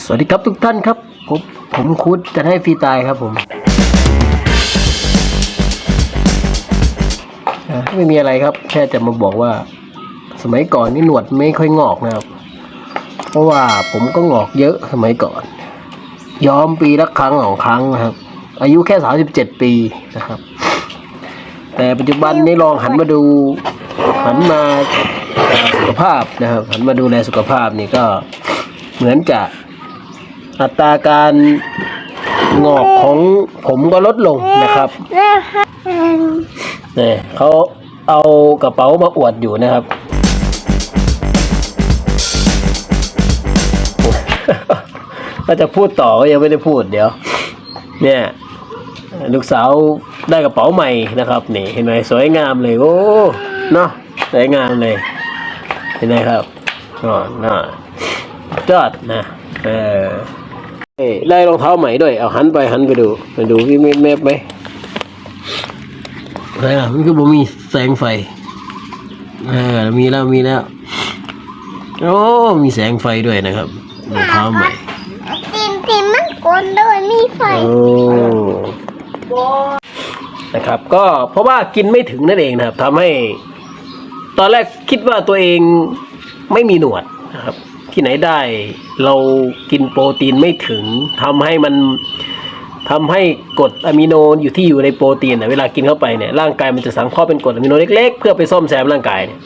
สวัสดีครับทุกท่านครับ ผมผมคุดจะให้ฟรีตายครับผมอะไม่มีอะไรครับ แค่จะมาบอกว่า สมัยก่อนนี่หนวดไม่ค่อยงอกนะครับ เพราะว่าผมก็งอกเยอะสมัยก่อน ย้อมปีละครั้งสองครั้งนะครับ อายุแค่สามสิบเจ็ดปีนะครับ แต่ปัจจุบันนี้ลองหันมาดู หันมาอ่าสุขภาพนะครับ หันมาดูแลสุขภาพนี่ก็เหมือนจะ อัตราการงอกของผมก็ลดลงนะครับเนี่ยเขาเอากระเป๋ามาอวดอยู่นะครับ ก็จะพูดต่อก็ยังไม่ได้พูดเดี๋ยว เนี่ย ลูกสาวได้กระเป๋าใหม่นะครับนี่เห็นไหมสวยงามเลยโอ้เนาะสวยงามเลย เห็นไหมครับอ๋อน่ายอดนะเออเอ้ย ได้รองเท้าใหม่ด้วย เอาหันไปหันไปดูไปดูพี่เมฟเมฟไหมอะไรอะมันคือบ่มีแสงไฟเออมีแล้วมีแล้ว โอ้มีแสงไฟด้วยนะครับรองเท้าใหม่ตีนตีนมันกลนด้วยมีไฟโอ้นะครับ ก็เพราะว่ากินไม่ถึงนั่นเองนะครับทำให้ ตอนแรกคิดว่าตัวเองไม่มีหนวดนะครับ ที่ไหนได้ เรากินโปรตีนไม่ถึงทำให้มันทำให้กรดอะมิโนอยู่ที่อยู่ในโปรตีนเวลากินเข้าไปเนี่ยร่างกายมันจะสังเคราะห์เป็นกรดอะมิโนเล็ก ๆ เพื่อไปซ่อมแซมร่างกายเนี่ย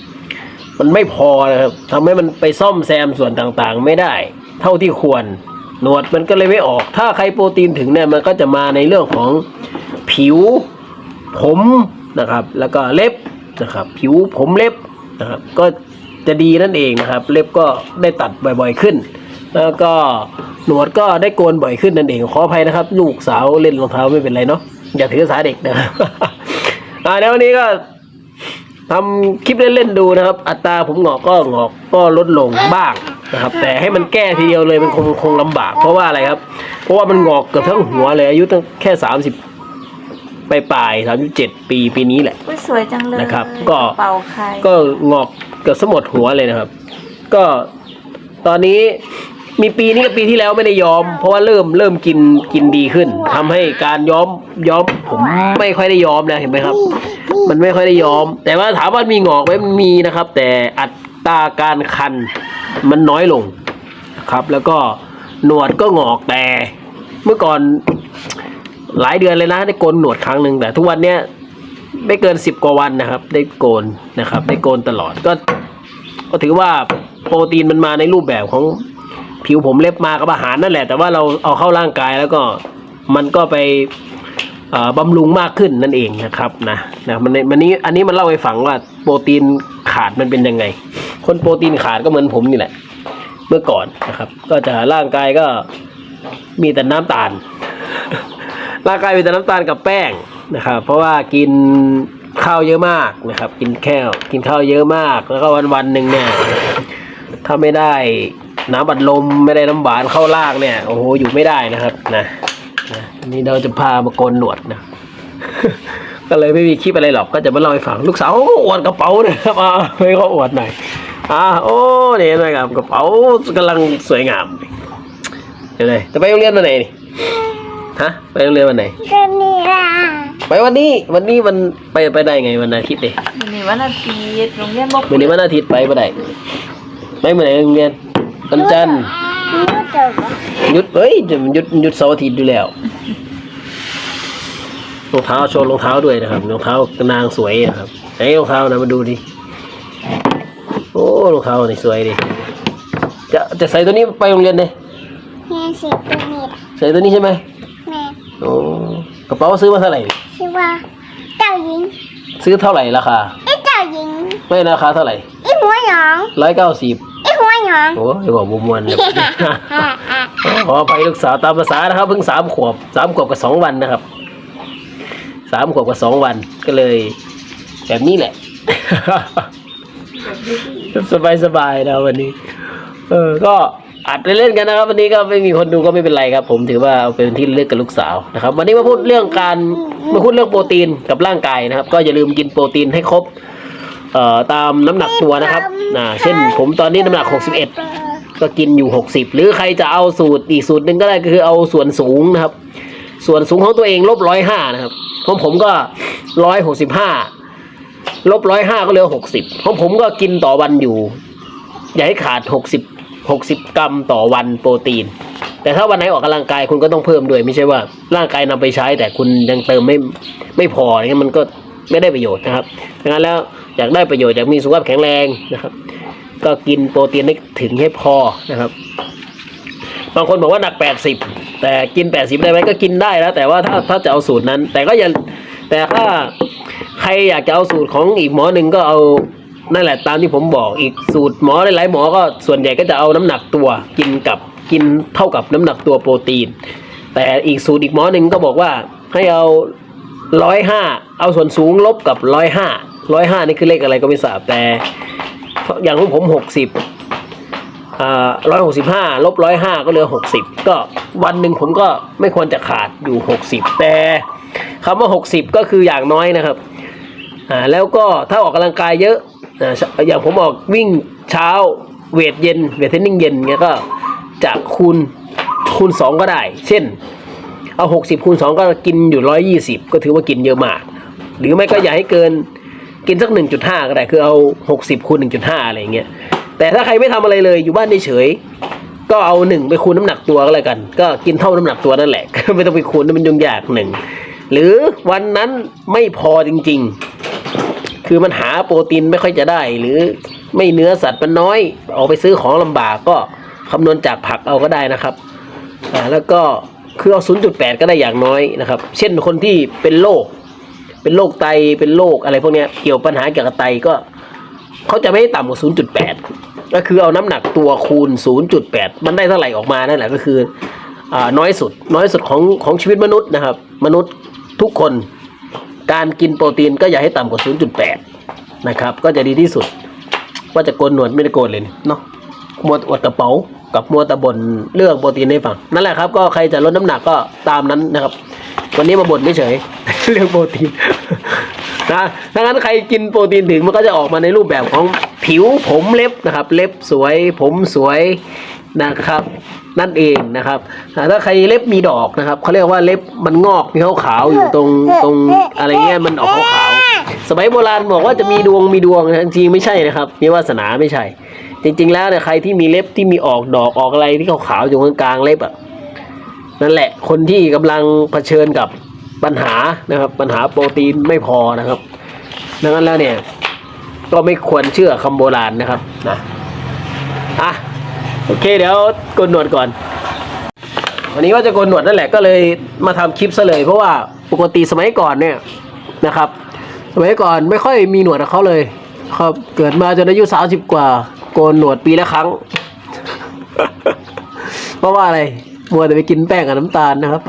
มันไม่พอนะครับทำให้มันไปซ่อมแซมส่วนต่างๆ ไม่ได้ เท่าที่ควร หนวดมันก็เลยไม่ออก ถ้าใครโปรตีนถึงเนี่ยมันก็จะมาในเรื่องของผิว ผมนะครับ แล้วก็เล็บนะครับ ผิวผมเล็บนะครับ ก็ จะดีนั่นเองนะครับ เล็บก็ได้ตัดบ่อยๆขึ้น แล้วก็หนวดก็ได้โกนบ่อยขึ้นนั่นเองขออภัยนะครับ ลูกสาวเล่นรองเท้าไม่เป็นไรเนาะอย่าถือสาเด็กนะครับอ่าแล้ววันนี้ก็ทำคลิปเล่นๆดูนะครับ อัตราผมงอกก็งอกก็ลดลงบ้างนะครับ แต่ให้มันแก้ทีเดียวเลยมันคงคงลำบาก เพราะว่าอะไรครับ เพราะว่ามันงอกเกือบทั้งหัวเลยอายุตั้งแค่สามสิบปลายปลายสามสิบเจ็ดปีปีนี้แหละ อุ๊ยสวยจังเลยนะครับ ก็ระเป๋าใคร ก็งอก เกือบสมดหัวเลยนะครับ ก็ตอนนี้มีปีนี้กับปีที่แล้วไม่ได้ย้อม เพราะว่าเริ่มเริ่มกินกินดีขึ้นทำให้การย้อมย้อมผมไม่ค่อยได้ย้อมนะเห็นไหมครับ มันไม่ค่อยได้ย้อม แต่ว่าถามว่ามีงอกไหมมีนะครับ แต่อัตราการคันมันน้อยลงครับ แล้วก็หนวดก็งอกแต่เมื่อก่อนหลายเดือนเลยนะได้โกนหนวดครั้งหนึ่งแต่ทุกวันเนี้ย ไม่เกินสิบกว่าวันนะครับ ได้โกนนะครับ ได้โกนตลอดก็ ก็ถือว่าโปรตีนมันมาในรูปแบบของผิวผมเล็บมากับอาหารนั่นแหละ แต่ว่าเราเอาเข้าร่างกายแล้วก็มันก็ไปบำรุงมากขึ้นนั่นเองนะครับนะนะมันมันนี้อันนี้มันเล่าให้ฟังว่าโปรตีนขาดมันเป็นยังไง คนโปรตีนขาดก็เหมือนผมนี่แหละ เมื่อก่อนนะครับ ก็จะร่างกายก็มีแต่น้ำตาล ร่างกายมีแต่น้ำตาลกับแป้ง นะครับ เพราะว่ากินข้าวเยอะมากนะครับ กินแค่กินข้าวเยอะมาก แล้วก็วันวันหนึ่งเนี่ยถ้าไม่ได้น้ำบัดลมไม่ได้น้ำหวานเข้าลางเนี่ยโอ้โหอยู่ไม่ได้นะครับนะนะนี่เราจะพามาโกนหนวดนะ ก็เลยไม่มีคลิปอะไรหรอกก็จะมาเล่าให้ฟัง ลูกสาวอวดกระเป๋าเนี่ยครับอ่าให้เขาอวดหน่อยอ่าโอ้เนี่ยนะครับกระเป๋ากำลังสวยงามเดี๋ยวเลยจะไปโรงเรียนวันไหนนี่ฮะไปโรงเรียนวันไหนก็นี่ล่ะ ไปวันนี้วันนี้มันไปไปได้ไงวันอาทิตย์ดิวันนี้วันอาทิตย์โรงเรียนบอกวันนี้วันอาทิตย์ไปไม่ได้ไม่เมื่อไหร่โรงเรียนวันจันทร์รู้จักปะหยุดเอ้ยจะมันหยุดหยุดเสาร์อาทิตย์อยู่แล้วรองเท้าโชว์รองเท้าด้วยนะครับรองเท้านางสวยนะครับไหนรองเท้านะมาดูดิโอ้รองเท้านี่สวยดิจะจะใส่ตัวนี้ไปโรงเรียนเลยแม่สิตัวนี้ล่ะใส่ตัวนี้ใช่ไหมแม่โอ้กระเป๋าซื้อมาเท่าไหร่ ชื่อว่าเจ้าหญิงซื้อเท่าไหร่ราคาไอ้เจ้าหญิงไม่ราคาเท่าไหร่ไอ้หัวหยองร้อยเก้าสิบไอ้หัวหยองโอ้ยบอกบุมวนเลยขออภัยลูกสาวตามภาษานะครับเพิ่งสามขวบสามขวบกับสองวันนะครับสามขวบกับสองวันก็เลย แบบนี้แหละ สบายสบายๆนะวันนี้ เออก็ อัดไปเล่นกันนะครับ วันนี้ก็ไม่มีคนดูก็ไม่เป็นไรครับ ผมถือว่าเอาเป็นที่เลือกกับลูกสาวนะครับ วันนี้มาพูดเรื่องการมาพูดเรื่องโปรตีนกับร่างกายนะครับ ก็อย่าลืมกินโปรตีนให้ครบเอ่อตามน้ำหนักตัวนะครับอ่าเช่น ผมตอนนี้น้ำหนัก 61 ก็กินอยู่หกสิบหรือใครจะเอาสูตรอีกสูตรหนึ่งก็ได้ก็คือเอาส่วนสูงนะครับ ส่วนสูงของตัวเองลบร้อยห้านะครับของผมก็ร้อยหกสิบห้าลบร้อยห้าก็เหลือหกสิบของผมก็กินต่อวันอยู่ อย่าให้ขาดหกสิบ หกสิบกรัมต่อวันโปรตีน แต่ถ้าวันไหนออกกำลังกายคุณก็ต้องเพิ่มด้วย ไม่ใช่ว่า ร่างกายนำไปใช้ แต่คุณยังเติมไม่ไม่พออย่างเงี้ยมันก็ไม่ได้ประโยชน์นะครับดังนั้นแล้วอยากได้ประโยชน์อยากมีสุขภาพแข็งแรงนะครับ ก็กินโปรตีนให้ถึงให้พอนะครับบางคนบอกว่าหนัก 80 แต่กิน 80 ได้ไหมก็กินได้แล้ว แต่ว่าถ้าถ้าจะเอาสูตรนั้น แต่ก็อย่าแต่ถ้าใครอยากจะเอาสูตรของอีกหมอหนึ่งก็เอา นั่นแหละตามที่ผมบอกอีกสูตรหมอหลายๆหมอก็ส่วนใหญ่ก็จะเอาน้ำหนักตัวกินกับกินเท่ากับน้ำหนักตัวโปรตีน แต่อีกสูตรอีกหมอหนึ่งก็บอกว่าให้เอาร้อยห้าเอาส่วนสูงลบกับร้อยห้าร้อยห้านี่คือเลขอะไรก็ไม่ทราบแต่ อย่างของผมหกสิบร้อยหกสิบห้าลบร้อยห้าก็เหลือหกสิบก็วันหนึ่งผมก็ไม่ควรจะขาดอยู่หกสิบแต่คำว่าหกสิบก็คืออย่างน้อยนะครับอ่าแล้วก็ถ้าออกกำลังกายเยอะ อ่าอย่างผมออกวิ่งเช้าเวทเย็นเวทเทรนนิ่งเย็นเงี้ยก็จะคูณคูณสองก็ได้ เช่น เอาหกสิบคูณสองก็กินอยู่ร้อยยี่สิบก็ถือว่ากินเยอะมาก หรือไม่ก็อย่าให้เกินกินสักหนึ่งจุดห้าก็ได้คือเอาหกสิบคูณหนึ่งจุดห้าอะไรเงี้ยแต่ถ้าใครไม่ทำอะไรเลยอยู่บ้านเฉยก็เอาหนึ่งไปคูณน้ำหนักตัวก็แล้วกัน ก็กินเท่าน้ำหนักตัวนั่นแหละ ไม่ต้องไปคูณมันยุ่งยากหนึ่งหรือวันนั้นไม่พอจริง ๆ คือมันหาโปรตีนไม่ค่อยจะได้ หรือไม่เนื้อสัตว์มันน้อยออกไปซื้อของลำบากก็คำนวณจากผักเอาก็ได้นะครับอ่าแล้วก็คือเอา 0.8 ก็ได้อย่างน้อยนะครับ เช่นคนที่เป็นโรคเป็นโรคไตเป็นโรคอะไรพวกนี้เกี่ยวปัญหาเกี่ยวกับไตก็เขาจะไม่ให้ต่ำกว่า 0.8 ก็คือเอาน้ำหนักตัวคูณ 0.8 มันได้เท่าไหร่ออกมานั่นแหละก็คืออน้อยสุดน้อยสุดของของชีวิตมนุษย์นะครับ มนุษย์ทุกคน การกินโปรตีนก็อย่าให้ต่ำกว่า 0.8 นะครับ ก็จะดีที่สุด ว่าจะโกนหนวดไม่ได้โกนเลยเนาะมัวอวดกระเป๋ากับมัวตะบนเรื่องโปรตีนให้ฟังนั่นแหละครับ ก็ใครจะลดน้ำหนักก็ตามนั้นนะครับ วันนี้มาบ่นเฉยเรื่องโปรตีนนะดังนั้นใครกินโปรตีนถึงมันก็จะออกมาในรูปแบบของผิวผมเล็บนะครับ เล็บสวยผมสวยนะครับ นั่นเองนะครับอ่าถ้าใครเล็บมีดอกนะครับเขาเรียกว่าเล็บมันงอกมีขาวๆอยู่ตรงตรงอะไรเงี้ยมันออกขาวๆสมัยโบราณบอกว่าจะมีดวงมีดวงนะจริงๆไม่ใช่นะครับมีวาสนาไม่ใช่ จริง ๆ แล้วเนี่ยใครที่มีเล็บที่มีออกดอกออกอะไรที่ขาวๆอยู่กลางๆเล็บอะนั่นแหละคนที่กำลังเผชิญกับปัญหานะครับ ปัญหาโปรตีนไม่พอนะครับดังนั้นแล้วเนี่ยก็ไม่ควรเชื่อคำโบราณนะครับนะอะ โอเคเดี๋ยวโกนหนวดก่อนวันนี้ว่าจะโกนหนวดนั่นแหละก็เลยมาทำคลิปซะเลย เพราะว่าปกติสมัยก่อนเนี่ยนะครับ สมัยก่อนไม่ค่อยมีหนวดกับเขาเลยครับเกิดมาจนอายุสามสิบกว่า โกนหนวดปีละครั้ง เพราะว่าอะไรมัวแต่ไปกินแป้งกับน้ำตาลนะครับ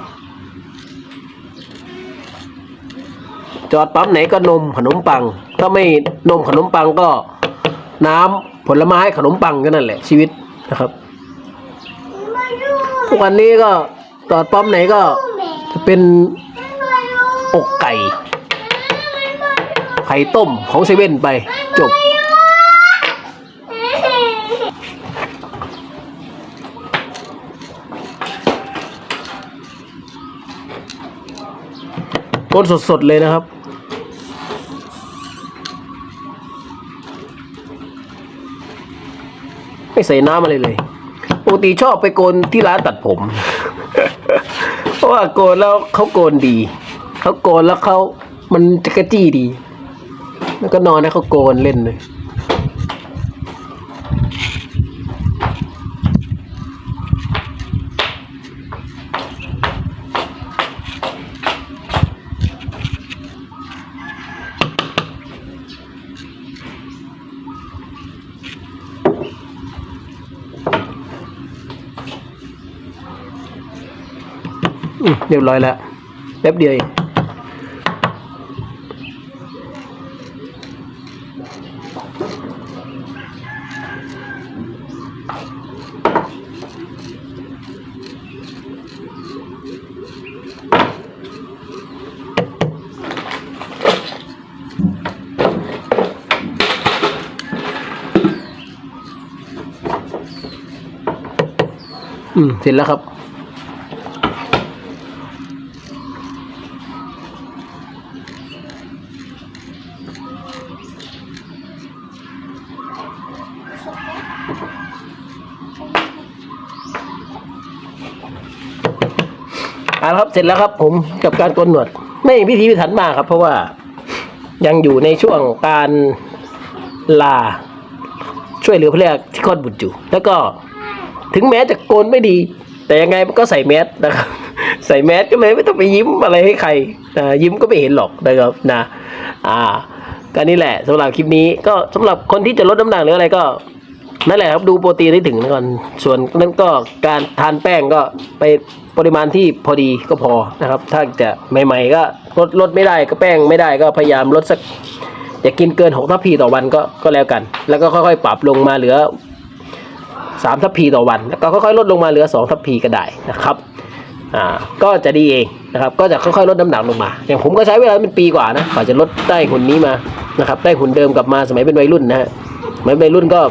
จอดปั๊มไหนก็นมขนมปัง ถ้าไม่นมขนมปังก็น้ำผลไม้ขนมปังก็นั่นแหละชีวิต นะครับ ทุกวันนี้ก็จอดปั๊มไหนก็จะเป็นอกไก่ ไข่ต้มของเซเว่นไปจบ ก้นสดๆเลยนะครับ ไม่ใส่น้ำอะไรเลยปกติชอบไปโกนที่ร้านตัดผม เพราะว่าโกนแล้วเขาโกนดีเขาโกนแล้วเขามันจะกระจี้ดี แล้วก็นอนให้เขาโกนเล่นเลย เรียบร้อยแล้วแป๊บเดียวเองอืมเสร็จแล้วครับ เอาละครับเสร็จแล้วครับ ผมกับการโกนหนวด ไม่พิธีพิถันมากครับ เพราะว่ายังอยู่ในช่วงการลา ช่วยเหลือพระเรกที่คลอดบุตรอยู่ แล้วก็ถึงแม้จะโกนไม่ดี แต่ยังไงมันก็ใส่แมสนะครับ ใส่แมสก็เลยไม่ต้องไปยิ้มอะไรให้ใครนะยิ้มก็ไม่เห็นหรอกนะครับนะ อ่าก็นี่แหละสำหรับคลิปนี้ก็สำหรับคนที่จะลดน้ำหนักหรืออะไรก็ นั่นแหละครับดูโปรตีนให้ถึงก่อน ส่วนนั้นก็การทานแป้งก็ไปปริมาณที่พอดีก็พอนะครับ ถ้าจะใหม่ๆ ก็ลดลดไม่ได้ก็แป้งไม่ได้ก็พยายามลดสักอย่ากินเกินหกทัพพีต่อวันก็ก็แล้วกัน แล้วก็ค่อยๆ ปรับลงมาเหลือสามทัพพีต่อวัน แล้วก็ค่อยๆลดลงมาเหลือสองทัพพีก็ได้นะครับอ่าก็จะดีเองนะครับ ก็จะค่อยๆลดน้ำหนักลงมา อย่างผมก็ใช้เวลาเป็นปีกว่านะกว่าจะลดได้หุ่นนี้มานะครับ ได้หุ่นเดิมกลับมาสมัยเป็นวัยรุ่นนะฮะสมัยเป็นวัยรุ่นก็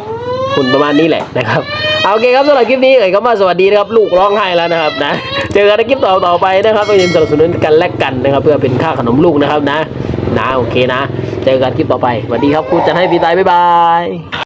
คุณประมาณนี้แหละนะครับเอาโอเคครับสำหรับคลิปนี้เอ๋ยก็มาสวัสดีนะครับลูกร้องไห้แล้วนะครับนะเจอกันในคลิปต่อต่อๆไปนะครับต้องยินสนับสนุนกันและกันนะครับ เพื่อเป็นค่าขนมลูกนะครับนะนะโอเคนะ เจอกันคลิปต่อไปสวัสดีครับครูจะให้พี่ตายบ๊ายบาย